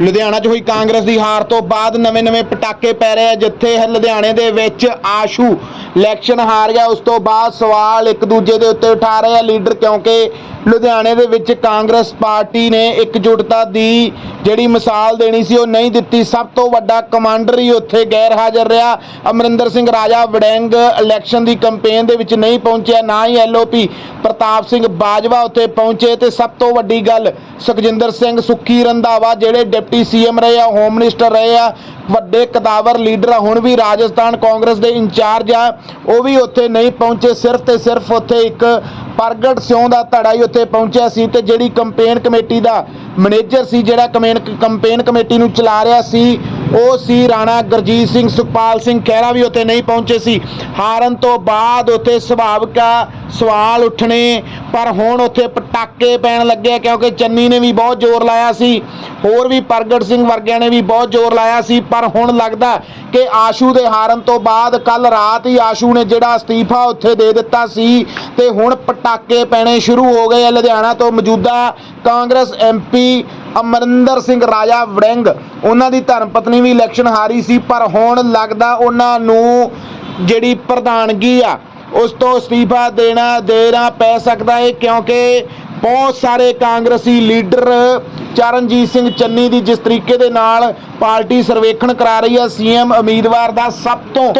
ਲੁਧਿਆਣਾ 'ਚ ਹੋਈ ਕਾਂਗਰਸ ਦੀ ਹਾਰ ਤੋਂ ਬਾਅਦ ਨਵੇਂ-ਨਵੇਂ ਪਟਾਕੇ ਪੈ ਰਹੇ ਆ, ਜਿੱਥੇ ਲੁਧਿਆਣੇ ਦੇ ਵਿੱਚ ਆਸ਼ੂ ਇਲੈਕਸ਼ਨ ਹਾਰ ਗਿਆ, ਉਸ ਤੋਂ ਬਾਅਦ ਸਵਾਲ ਇੱਕ ਦੂਜੇ ਦੇ ਉੱਤੇ ਉਠਾ ਰਹੇ ਆ। ਲੀਡਰ ਕਿਉਂਕਿ ਲੁਧਿਆਣੇ ਦੇ ਵਿੱਚ ਕਾਂਗਰਸ ਪਾਰਟੀ ਨੇ ਇਕਜੁੱਟਤਾ ਦੀ ਜਿਹੜੀ ਮਿਸਾਲ ਦੇਣੀ ਸੀ, ਉਹ ਨਹੀਂ ਦਿੱਤੀ। ਸਭ ਤੋਂ ਵੱਡਾ ਕਮਾਂਡਰ ਹੀ ਉੱਥੇ ਗੈਰ ਹਾਜ਼ਰ ਰਿਹਾ। ਅਮਰਿੰਦਰ ਸਿੰਘ ਰਾਜਾ ਵੜੈਂਗ ਇਲੈਕਸ਼ਨ ਦੀ ਕੈਂਪੇਨ ਦੇ ਵਿੱਚ ਨਹੀਂ ਪਹੁੰਚਿਆ, ਨਾ ਹੀ ਐਲਓਪੀ ਪ੍ਰਤਾਪ ਸਿੰਘ ਬਾਜਵਾ ਉੱਥੇ ਪਹੁੰਚੇ। ਤੇ ਸਭ ਤੋਂ ਵੱਡੀ ਗੱਲ, ਸੁਖਜਿੰਦਰ ਸਿੰਘ ਸੁੱਖੀ ਰੰਧਾਵਾ, ਜਿਹੜੇ ਡਿਪਟੀ ਸੀਐਮ ਰਹੇ ਆ, ਹੋਮ ਮਿਨਿਸਟਰ ਰਹੇ ਆ, ਵੱਡੇ ਕਦਾਵਰ ਲੀਡਰ ਆ, ਹੁਣ ਵੀ ਰਾਜਸਥਾਨ ਕਾਂਗਰਸ ਦੇ ਇੰਚਾਰਜ ਆ। ਉਹ ਵੀ ਉੱਥੇ ਨਹੀਂ ਪਹੁੰਚੇ, ਸਿਰਫ ਤੇ ਸਿਰਫ ਉੱਥੇ ਇੱਕ ਪ੍ਰਗਟ ਸਿਉਂ ਦਾ ਧੜਾ ਹੀ ਉੱਥੇ ਪਹੁੰਚਿਆ ਸੀ ਤੇ ਜਿਹੜੀ ਕੰਪੇਨ ਕਮੇਟੀ ਦਾ ਮੈਨੇਜਰ ਸੀ, ਜਿਹੜਾ ਕਮੇਨ, ਕੰਪੇਨ ਕਮੇਟੀ ਨੂੰ ਚਲਾ ਰਿਹਾ ਸੀ ਉਹ ਸੀ ਰਾਣਾ ਗੁਰਜੀਤ ਸਿੰਘ, ਸੁਖਪਾਲ ਸਿੰਘ ਖਹਿਰਾ ਵੀ ਉੱਥੇ ਨਹੀਂ ਪਹੁੰਚੇ ਸੀ। ਹਾਰਨ ਤੋਂ ਬਾਅਦ ਉੱਥੇ ਸੁਭਾਵਿਕ ਸਵਾਲ ਉੱਠਣੇ, ਪਰ ਹੁਣ ਉੱਥੇ ਪਟਾਕੇ ਪੈਣ ਲੱਗੇ ਕਿਉਂਕਿ ਚੰਨੀ ਨੇ ਵੀ ਬਹੁਤ ਜ਼ੋਰ ਲਾਇਆ ਸੀ। ਹੋਰ ਵੀ ਪ੍ਰਗਟ ਸਿੰਘ ਵਰਗਿਆਂ ਨੇ ਵੀ ਬਹੁਤ ਜ਼ੋਰ ਲਾਇਆ ਸੀ, ਪਰ ਹੁਣ ਲੱਗਦਾ ਕਿ ਆਸ਼ੂ ਦੇ ਹਾਰਨ ਤੋਂ ਬਾਅਦ ਕੱਲ ਰਾਤ ਹੀ ਆਸ਼ੂ ਨੇ ਜਿਹੜਾ ਅਸਤੀਫਾ ਉੱਥੇ ਦੇ ਦਿੱਤਾ ਸੀ, ਤੇ ਹੁਣ ਪਟਾਕੇ ਪੈਣੇ ਸ਼ੁਰੂ ਹੋ ਗਏ ਲੁਧਿਆਣਾ ਤੋਂ ਮੌਜੂਦਾ ਕਾਂਗਰਸ ਐਮਪੀ ਅਮਰਿੰਦਰ ਸਿੰਘ ਰਾਜਾ ਵੜਿੰਗ। ਉਹਨਾਂ ਦੀ ਧਰਮ ਪਤਨੀ ਵੀ ਇਲੈਕਸ਼ਨ ਹਾਰੀ ਸੀ, ਪਰ ਹੁਣ ਲੱਗਦਾ ਉਹਨਾਂ ਨੂੰ ਜਿਹੜੀ ਪ੍ਰਧਾਨਗੀ ਆ, ਉਸ ਤੋਂ ਅਸਤੀਫਾ ਦੇਣਾ ਦੇਣਾ ਪੈ ਸਕਦਾ ਹੈ ਕਿਉਂਕਿ ਬਹੁਤ ਸਾਰੇ ਕਾਂਗਰਸੀ ਲੀਡਰ ਚਰਨਜੀਤ ਸਿੰਘ ਚੰਨੀ ਦੀ ਜਿਸ ਤਰੀਕੇ ਦੇ ਨਾਲ ਪਾਰਟੀ ਸਰਵੇਖਣ ਕਰਾ ਰਹੀ ਹੈ ਸੀਐਮ ਉਮੀਦਵਾਰ ਦਾ ਸਭ ਤੋਂ